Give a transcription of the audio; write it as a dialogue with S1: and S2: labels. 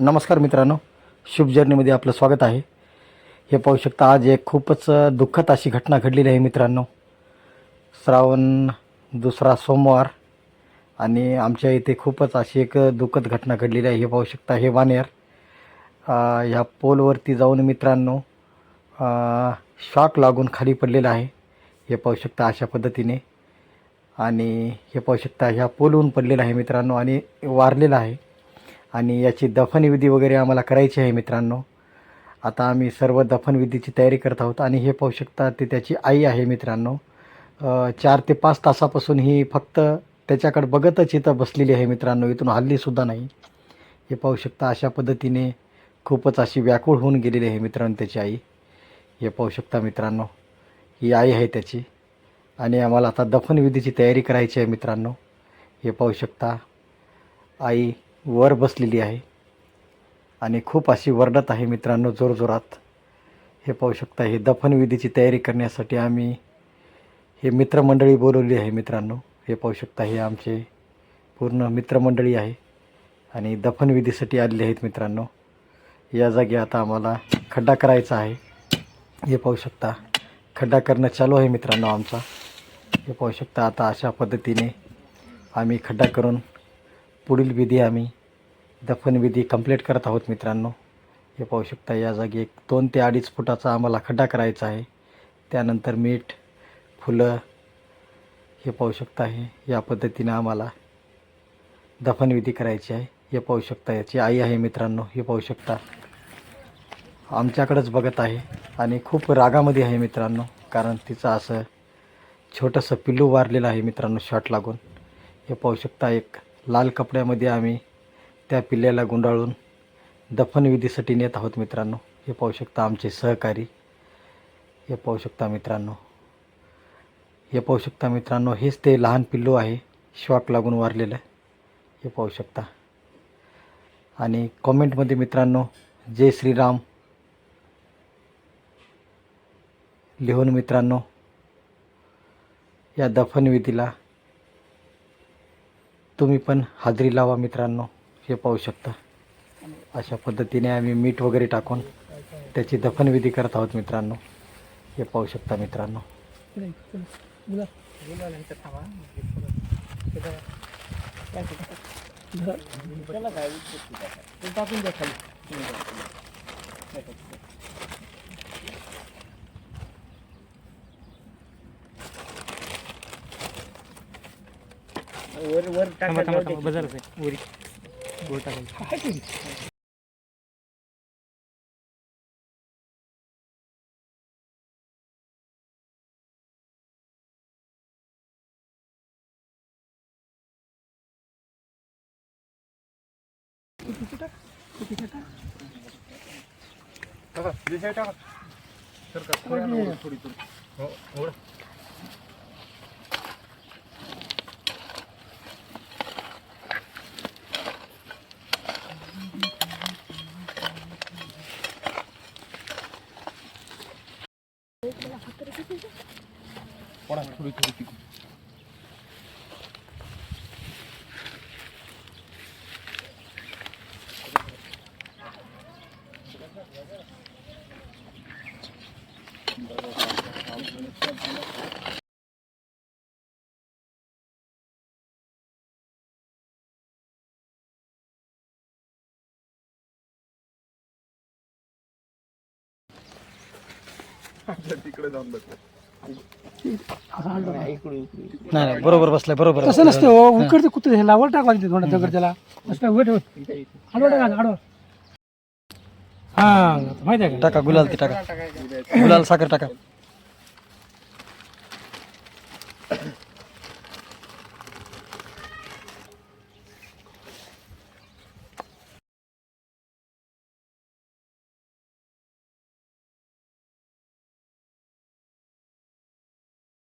S1: नमस्कार मित्रांनो. शुभ जर्नीमध्ये आपलं स्वागत आहे. हे पाहू शकता आज एक खूपच दुःखद अशी घटना घडलेली आहे मित्रांनो. श्रावण दुसरा सोमवार आणि आमच्या इथे खूपच अशी एक दुःखद घटना घडलेली आहे. हे पाहू शकता हे वानेर ह्या पोलवरती जाऊन मित्रांनो शॉक लागून खाली पडलेलं आहे. हे पाहू शकता अशा पद्धतीने. आणि हे पाहू शकता ह्या पोलवून पडलेलं आहे मित्रांनो आणि वारलेलं आहे. आणि याची दफनविधी वगैरे आम्हाला करायची आहे मित्रांनो. आता आम्ही सर्व दफनविधीची तयारी करत आहोत आणि हे पाहू शकता ते त्याची आई आहे मित्रांनो. चार ते पाच तासापासून ही फक्त त्याच्याकडे बघतच इथं बसलेली आहे मित्रांनो इथून हल्लीसुद्धा नाही. हे पाहू शकता अशा पद्धतीने खूपच अशी व्याकुळ होऊन गेलेली आहे मित्रांनो त्याची आई. हे पाहू शकता मित्रांनो ही आई आहे त्याची. आणि आम्हाला आता दफनविधीची तयारी करायची आहे मित्रांनो. हे पाहू शकता आई वर बसलेली आहे. आणि खूप अशी वरडत आहे मित्रांनो जोरजोरात. हे पाहू शकता हे दफनविधीची तयारी करण्यासाठी आम्ही हे मित्रमंडळी बोलवली आहे मित्रांनो. हे पाहू शकता हे आमचे पूर्ण मित्रमंडळी आहे. आणि दफनविधीसाठी आलेले आहेत मित्रांनो. या जागी आता आम्हाला खड्डा करायचा आहे. हे पाहू शकता खड्डा करणं चालू आहे मित्रांनो आमचा. हे पाहू शकता आता अशा पद्धतीने आम्ही खड्डा करून पुढील विधी आम्ही दफनविधी कंप्लीट करत आहोत मित्रांनो. हे पाहू शकता या जागी एक दोन ते अडीच फुटाचा आम्हाला खड्डा करायचा आहे. त्यानंतर मीठ फुलं हे पाहू शकता हे या पद्धतीने आम्हाला दफनविधी करायची आहे. हे पाहू शकता याची आई आहे मित्रांनो हे पाहू शकता. आमच्याकडंच बघत आहे आणि खूप रागामध्ये आहे मित्रांनो कारण तिचं असं छोटंसं पिल्लू वारलेलं आहे मित्रांनो शॉट लागून. हे पाहू शकता एक लाल कपड्यामध्ये आम्ही त्या पिल्ल्याला गुंडाळून दफनविधीसाठी नेत आहोत मित्रांनो. हे पाहू शकता आमचे सहकारी. हे पाहू शकता मित्रांनो. हे पाहू शकता मित्रांनो हेच ते लहान पिल्लू आहे. शॉक लागून वारलेलं हे पाहू शकता. आणि कॉमेंटमध्ये मित्रांनो जय श्रीराम. लिहून मित्रांनो या दफनविधीला तुम्ही पण हाजरी लावा मित्रांनो. हे पाहू शकता. अशा पद्धतीने आम्ही मीठ वगैरे टाकून त्याची दफनविधी करत आहोत मित्रांनो. हे पाहू शकता मित्रांनो.
S2: वर वर
S3: 골다
S2: 리
S3: 하긴 잠 깐, 이제 잠 깐. 잠 깐, 고양이 소리 좀. 어, 오 라. आहे वरी वर
S1: नाही नाही बरोबर बसलाय बरोबर
S3: तसं नसतं हो उकडते कुत्रे ह्याला वर टाकवा तिथे थोडा दगड त्याला. असं आडवा टाका आडवा हा माहिती आहे का?
S1: टाका गुलाल ते टाका. गुलाल साखर टाका.